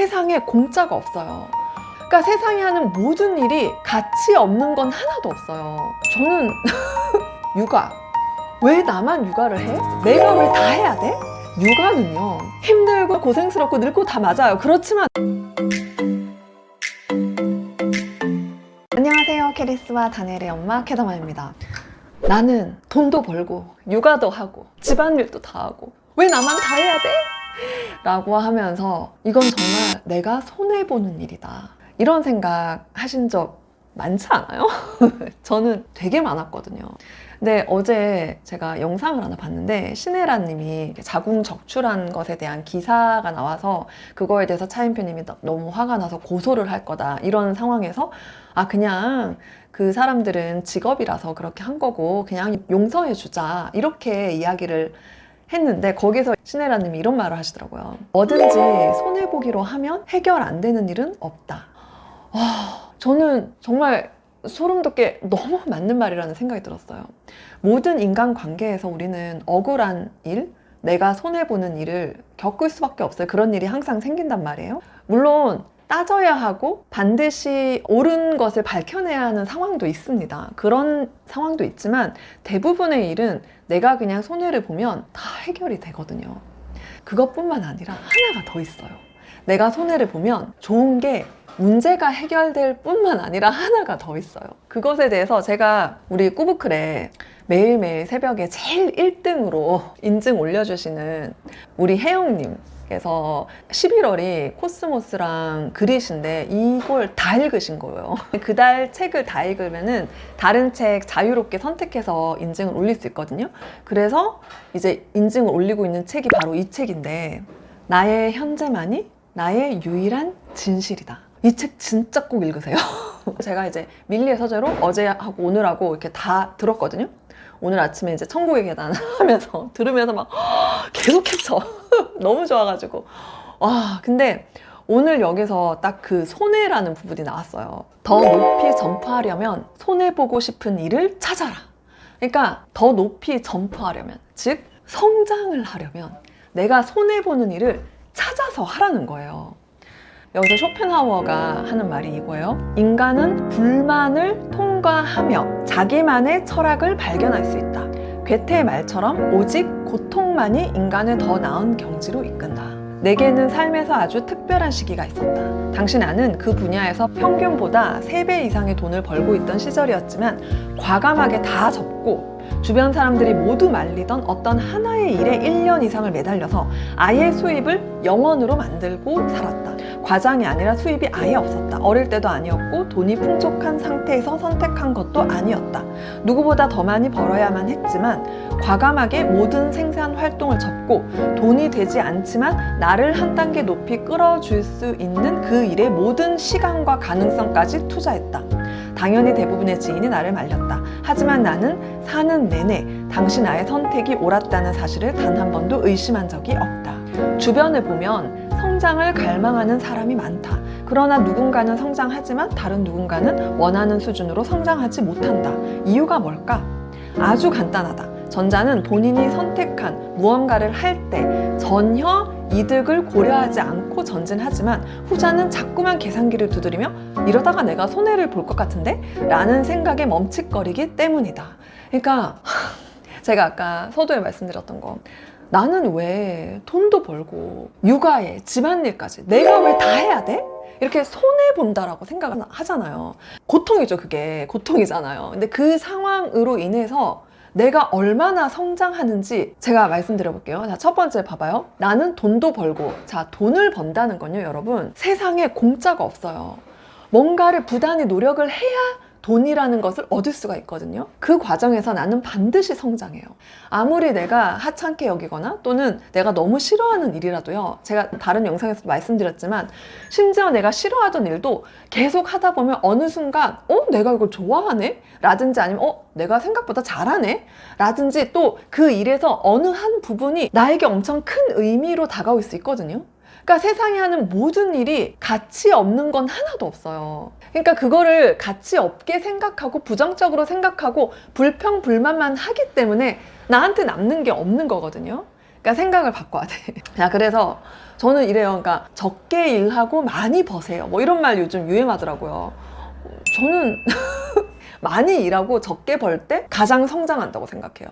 세상에 공짜가 없어요. 그러니까 세상에 하는 모든 일이 가치 없는 건 하나도 없어요. 저는 육아. 왜 나만 육아를 해? 내가 왜 다 해야 돼? 육아는요. 힘들고 고생스럽고 늙고 다 맞아요. 그렇지만 안녕하세요. 캐리스와 다니엘의 엄마 캐다마입니다. 나는 돈도 벌고 육아도 하고 집안일도 다 하고 왜 나만 다 해야 돼? 라고 하면서 이건 정말 내가 손해보는 일이다. 이런 생각 하신 적 많지 않아요? 저는 되게 많았거든요. 근데 어제 제가 영상을 하나 봤는데 신혜라 님이 자궁 적출한 것에 대한 기사가 나와서 그거에 대해서 차인표 님이 너무 화가 나서 고소를 할 거다. 이런 상황에서 아, 그냥 그 사람들은 직업이라서 그렇게 한 거고 그냥 용서해 주자. 이렇게 이야기를 했는데 거기서 신혜라 님이 이런 말을 하시더라고요. 뭐든지 손해보기로 하면 해결 안 되는 일은 없다. 와, 저는 정말 소름 돋게 너무 맞는 말이라는 생각이 들었어요. 모든 인간 관계에서 우리는 억울한 일, 내가 손해보는 일을 겪을 수밖에 없어요. 그런 일이 항상 생긴단 말이에요. 물론 따져야 하고 반드시 옳은 것을 밝혀내야 하는 상황도 있습니다. 그런 상황도 있지만 대부분의 일은 내가 그냥 손해를 보면 다 해결이 되거든요. 그것뿐만 아니라 하나가 더 있어요. 내가 손해를 보면 좋은 게 문제가 해결될 뿐만 아니라 하나가 더 있어요. 그것에 대해서 제가 우리 꾸부클에 매일매일 새벽에 제일 1등으로 인증 올려주시는 우리 혜영님. 그래서 11월이 코스모스랑 그릿인데 이걸 다 읽으신 거예요. 그 달 책을 다 읽으면은 다른 책 자유롭게 선택해서 인증을 올릴 수 있거든요. 그래서 이제 인증을 올리고 있는 책이 바로 이 책인데 나의 현재만이 나의 유일한 진실이다. 이 책 진짜 꼭 읽으세요. 제가 이제 밀리의 서재로 어제하고 오늘하고 이렇게 다 들었거든요. 오늘 아침에 이제 천국의 계단 하면서 들으면서 막 계속했죠. 너무 좋아가지고. 와, 근데 오늘 여기서 딱 그 손해라는 부분이 나왔어요. 더 높이 점프하려면 손해보고 싶은 일을 찾아라. 그러니까 더 높이 점프하려면, 즉, 성장을 하려면 내가 손해보는 일을 찾아서 하라는 거예요. 여기서 쇼펜하우어가 하는 말이 이거예요. 인간은 불만을 통과하며 자기만의 철학을 발견할 수 있다. 괴테의 말처럼 오직 고통만이 인간을 더 나은 경지로 이끈다. 내게는 삶에서 아주 특별한 시기가 있었다. 당신 아는 그 분야에서 평균보다 3배 이상의 돈을 벌고 있던 시절이었지만 과감하게 다 접고 주변 사람들이 모두 말리던 어떤 하나의 일에 1년 이상을 매달려서 아예 수입을 영원으로 만들고 살았다. 과장이 아니라 수입이 아예 없었다. 어릴 때도 아니었고 돈이 풍족한 상태에서 선택한 것도 아니었다. 누구보다 더 많이 벌어야만 했지만 과감하게 모든 생산 활동을 접고 돈이 되지 않지만 나를 한 단계 높이 끌어줄 수 있는 그 일에 모든 시간과 가능성까지 투자했다. 당연히 대부분의 지인이 나를 말렸다. 하지만 나는 사는 내내 당신 나의 선택이 옳았다는 사실을 단 한 번도 의심한 적이 없다. 주변을 보면 성장을 갈망하는 사람이 많다. 그러나 누군가는 성장하지만 다른 누군가는 원하는 수준으로 성장하지 못한다. 이유가 뭘까? 아주 간단하다. 전자는 본인이 선택한 무언가를 할 때 전혀 이득을 고려하지 않고 전진하지만 후자는 자꾸만 계산기를 두드리며 이러다가 내가 손해를 볼 것 같은데? 라는 생각에 멈칫거리기 때문이다. 그러니까 제가 아까 서두에 말씀드렸던 거 나는 왜 돈도 벌고 육아에 집안일까지 내가 왜 다 해야 돼? 이렇게 손해 본다라고 생각을 하잖아요. 고통이죠, 그게 고통이잖아요. 근데 그 상황으로 인해서 내가 얼마나 성장하는지 제가 말씀드려 볼게요. 자, 첫 번째 봐봐요. 나는 돈도 벌고. 자, 돈을 번다는 건요, 여러분. 세상에 공짜가 없어요. 뭔가를 부단히 노력을 해야 돈이라는 것을 얻을 수가 있거든요. 그 과정에서 나는 반드시 성장해요. 아무리 내가 하찮게 여기거나 또는 내가 너무 싫어하는 일이라도요. 제가 다른 영상에서도 말씀드렸지만 심지어 내가 싫어하던 일도 계속 하다 보면 어느 순간 어? 내가 이걸 좋아하네? 라든지 아니면 어? 내가 생각보다 잘하네? 라든지 또 그 일에서 어느 한 부분이 나에게 엄청 큰 의미로 다가올 수 있거든요. 그러니까 세상에 하는 모든 일이 가치 없는 건 하나도 없어요. 그러니까 그거를 가치 없게 생각하고 부정적으로 생각하고 불평 불만만 하기 때문에 나한테 남는 게 없는 거거든요. 그러니까 생각을 바꿔야 돼. 자, 그래서 저는 이래요. 그러니까 적게 일하고 많이 버세요. 뭐 이런 말 요즘 유행하더라고요. 저는 많이 일하고 적게 벌 때 가장 성장한다고 생각해요.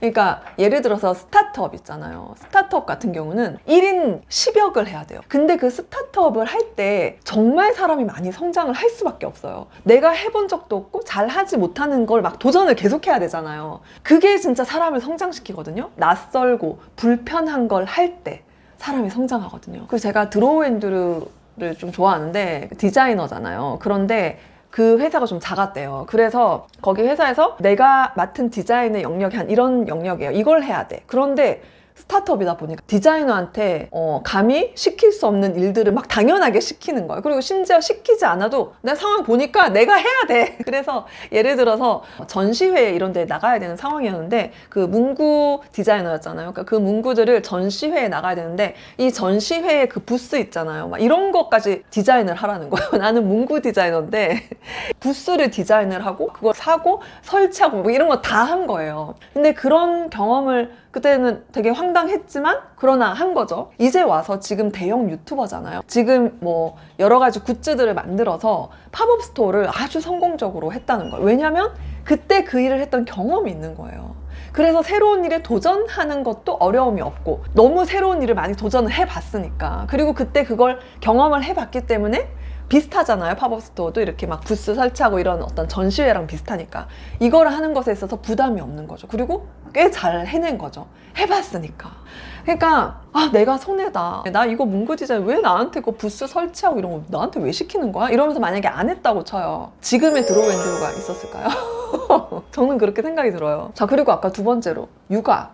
그러니까 예를 들어서 스타트업 있잖아요. 스타트업 같은 경우는 1인 10역을 해야 돼요. 근데 그 스타트업을 할 때 정말 사람이 많이 성장을 할 수밖에 없어요. 내가 해본 적도 없고 잘 하지 못하는 걸 막 도전을 계속해야 되잖아요. 그게 진짜 사람을 성장시키거든요. 낯설고 불편한 걸 할 때 사람이 성장하거든요. 그리고 제가 드로우 앤드루를 좀 좋아하는데 디자이너잖아요. 그런데 그 회사가 좀 작았대요. 그래서 거기 회사에서 내가 맡은 디자인의 영역이 한 이런 영역이에요. 이걸 해야 돼. 그런데 스타트업이다 보니까 디자이너한테 어, 감히 시킬 수 없는 일들을 막 당연하게 시키는 거예요. 그리고 심지어 시키지 않아도 내 상황 보니까 내가 해야 돼. 그래서 예를 들어서 전시회 이런 데 나가야 되는 상황이었는데 그 문구 디자이너였잖아요. 그러니까 그 문구들을 전시회에 나가야 되는데 이 전시회에 그 부스 있잖아요. 막 이런 것까지 디자인을 하라는 거예요. 나는 문구 디자이너인데 부스를 디자인을 하고 그걸 사고 설치하고 뭐 이런 거 다 한 거예요. 근데 그런 경험을 그때는 되게 황당했지만 그러나 한 거죠. 이제 와서 지금 대형 유튜버잖아요. 지금 뭐 여러 가지 굿즈들을 만들어서 팝업 스토어를 아주 성공적으로 했다는 거예요. 왜냐면 그때 그 일을 했던 경험이 있는 거예요. 그래서 새로운 일에 도전하는 것도 어려움이 없고 너무 새로운 일을 많이 도전을 해봤으니까 그리고 그때 그걸 경험을 해봤기 때문에 비슷하잖아요. 팝업 스토어도 이렇게 막 부스 설치하고 이런 어떤 전시회랑 비슷하니까 이거를 하는 것에 있어서 부담이 없는 거죠. 그리고 꽤 잘 해낸 거죠. 해봤으니까. 그러니까 아 내가 손해다. 나 이거 문구 디자인 왜 나한테 그 부스 설치하고 이런 거 나한테 왜 시키는 거야? 이러면서 만약에 안 했다고 쳐요. 지금의 드로우앤드로가 있었을까요? 저는 그렇게 생각이 들어요. 자 그리고 아까 두 번째로 육아.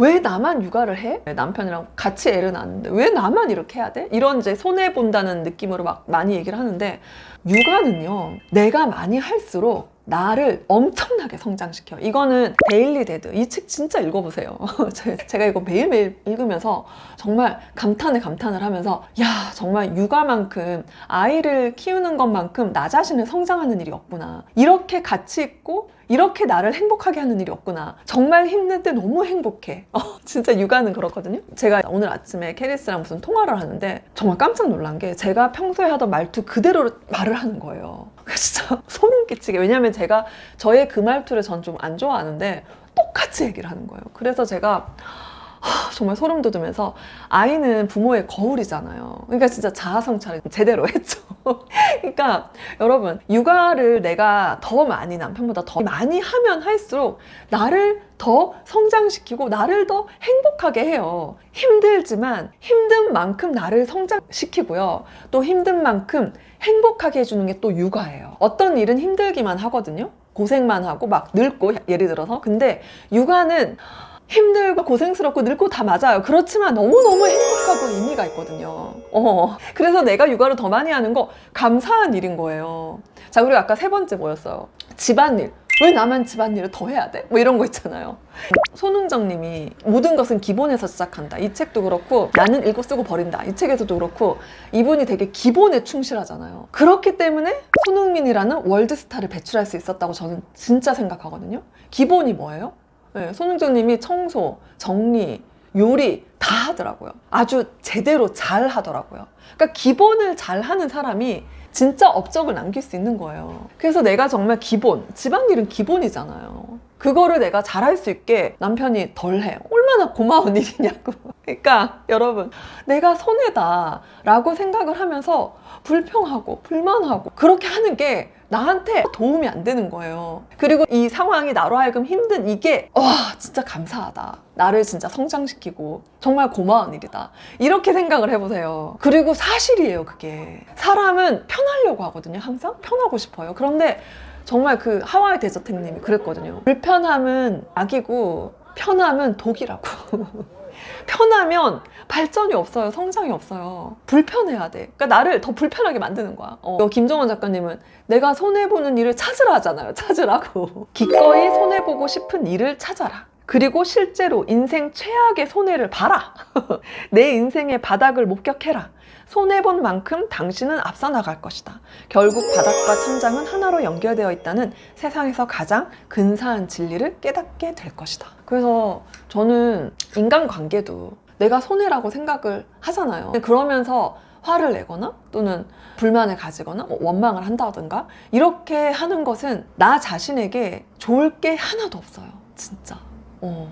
왜 나만 육아를 해? 남편이랑 같이 애를 낳았는데 왜 나만 이렇게 해야 돼? 이런 이제 손해 본다는 느낌으로 막 많이 얘기를 하는데 육아는요 내가 많이 할수록 나를 엄청나게 성장시켜. 이거는 데일리 데드. 이 책 진짜 읽어보세요. 제- 제가 이거 매일매일 읽으면서 정말 감탄에 감탄을 하면서 야 정말 육아만큼 아이를 키우는 것만큼 나 자신을 성장하는 일이 없구나. 이렇게 같이 있고 이렇게 나를 행복하게 하는 일이 없구나. 정말 힘든데 너무 행복해. 어, 진짜 육아는 그렇거든요. 제가 오늘 아침에 캐리스랑 무슨 통화를 하는데 정말 깜짝 놀란 게 제가 평소에 하던 말투 그대로 말을 하는 거예요. 진짜 소름 끼치게. 왜냐면 제가 저의 그 말투를 전 좀 안 좋아하는데 똑같이 얘기를 하는 거예요. 그래서 제가 하, 정말 소름 돋으면서 아이는 부모의 거울이잖아요. 그러니까 진짜 자아 성찰을 제대로 했죠. 그러니까 여러분 육아를 내가 더 많이 남편보다 더 많이 하면 할수록 나를 더 성장시키고 나를 더 행복하게 해요. 힘들지만 힘든 만큼 나를 성장시키고요. 또 힘든 만큼 행복하게 해주는 게 또 육아예요. 어떤 일은 힘들기만 하거든요. 고생만 하고 막 늙고 예를 들어서 근데 육아는 힘들고 고생스럽고 늙고 다 맞아요. 그렇지만 너무너무 행복하고 의미가 있거든요. 어. 그래서 내가 육아를 더 많이 하는 거 감사한 일인 거예요. 자, 그리고 아까 세 번째 뭐였어요? 집안일. 왜 나만 집안일을 더 해야 돼? 뭐 이런 거 있잖아요. 손흥정 님이 모든 것은 기본에서 시작한다. 이 책도 그렇고 나는 읽고 쓰고 버린다. 이 책에서도 그렇고 이분이 되게 기본에 충실하잖아요. 그렇기 때문에 손흥민이라는 월드스타를 배출할 수 있었다고 저는 진짜 생각하거든요. 기본이 뭐예요? 네, 손흥정 님이 청소, 정리, 요리 다 하더라고요. 아주 제대로 잘 하더라고요. 그러니까 기본을 잘 하는 사람이 진짜 업적을 남길 수 있는 거예요. 그래서 내가 정말 기본, 집안일은 기본이잖아요. 그거를 내가 잘할 수 있게 남편이 덜 해. 얼마나 고마운 일이냐고. 그러니까 여러분, 내가 손해다 라고 생각을 하면서 불평하고 불만하고 그렇게 하는 게 나한테 도움이 안 되는 거예요. 그리고 이 상황이 나로 하여금 힘든 이게 와 진짜 감사하다. 나를 진짜 성장시키고 정말 고마운 일이다. 이렇게 생각을 해보세요. 그리고 사실이에요 그게. 사람은 편하려고 하거든요. 항상 편하고 싶어요. 그런데 정말 그 하와이 데저텍님이 그랬거든요. 불편함은 악이고 편함은 독이라고. 편하면 발전이 없어요. 성장이 없어요. 불편해야 돼. 그러니까 나를 더 불편하게 만드는 거야. 어. 김정원 작가님은 내가 손해보는 일을 찾으라 하잖아요. 찾으라고. 기꺼이 손해보고 싶은 일을 찾아라. 그리고 실제로 인생 최악의 손해를 봐라. 내 인생의 바닥을 목격해라. 손해본 만큼 당신은 앞서 나갈 것이다. 결국 바닥과 천장은 하나로 연결되어 있다는 세상에서 가장 근사한 진리를 깨닫게 될 것이다. 그래서 저는 인간관계도 내가 손해라고 생각을 하잖아요. 그러면서 화를 내거나 또는 불만을 가지거나 뭐 원망을 한다든가 이렇게 하는 것은 나 자신에게 좋을 게 하나도 없어요. 진짜. 어.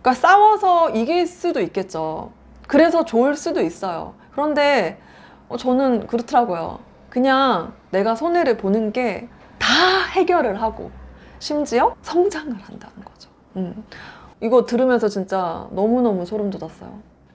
그러니까 싸워서 이길 수도 있겠죠. 그래서 좋을 수도 있어요. 그런데 어, 저는 그렇더라고요. 그냥 내가 손해를 보는 게 다 해결을 하고 심지어 성장을 한다는 거죠. 음. 이거 들으면서 진짜 너무너무 소름 돋았어요.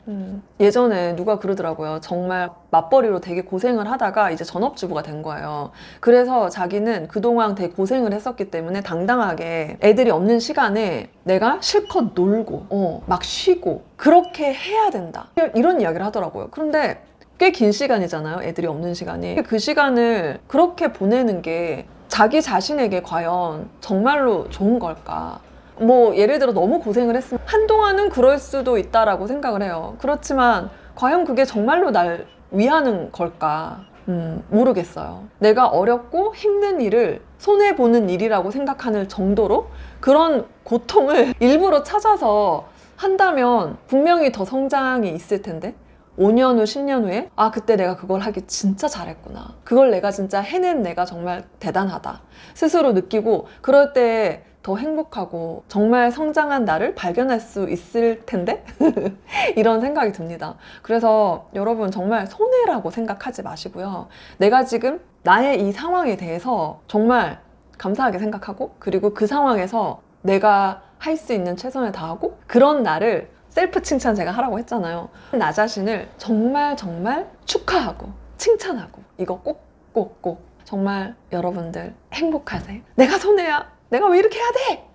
음. 예전에 누가 그러더라고요. 정말 맞벌이로 되게 고생을 하다가 이제 전업주부가 된 거예요. 그래서 자기는 그동안 되게 고생을 했었기 때문에 당당하게 애들이 없는 시간에 내가 실컷 놀고, 어, 막 쉬고, 그렇게 해야 된다. 이런 이야기를 하더라고요. 그런데 꽤 긴 시간이잖아요. 애들이 없는 시간이. 그 시간을 그렇게 보내는 게 자기 자신에게 과연 정말로 좋은 걸까? 뭐 예를 들어 너무 고생을 했으면 한동안은 그럴 수도 있다라고 생각을 해요. 그렇지만 과연 그게 정말로 날 위하는 걸까? 음, 모르겠어요. 내가 어렵고 힘든 일을 손해보는 일이라고 생각하는 정도로 그런 고통을 일부러 찾아서 한다면 분명히 더 성장이 있을 텐데 5년 후, 10년 후에 아 그때 내가 그걸 하기 진짜 잘했구나. 그걸 내가 진짜 해낸 내가 정말 대단하다. 스스로 느끼고 그럴 때 더 행복하고 정말 성장한 나를 발견할 수 있을 텐데 이런 생각이 듭니다. 그래서 여러분 정말 손해라고 생각하지 마시고요. 내가 지금 나의 이 상황에 대해서 정말 감사하게 생각하고 그리고 그 상황에서 내가 할 수 있는 최선을 다하고 그런 나를 셀프 칭찬 제가 하라고 했잖아요. 나 자신을 정말 정말 축하하고 칭찬하고 이거 꼭 꼭 꼭 정말 여러분들 행복하세요. 내가 손해야. 내가 왜 이렇게 해야 돼?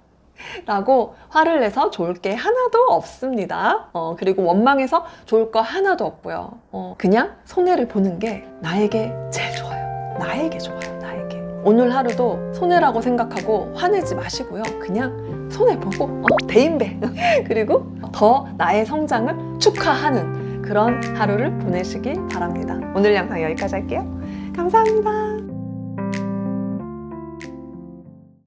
라고 화를 내서 좋을 게 하나도 없습니다. 어, 그리고 원망해서 좋을 거 하나도 없고요. 어, 그냥 손해를 보는 게 나에게 제일 좋아요. 나에게 좋아요. 나에게. 오늘 하루도 손해라고 생각하고 화내지 마시고요. 그냥 손해보고 어, 대인배. 그리고 더 나의 성장을 축하하는 그런 하루를 보내시기 바랍니다. 오늘 영상 여기까지 할게요. 감사합니다.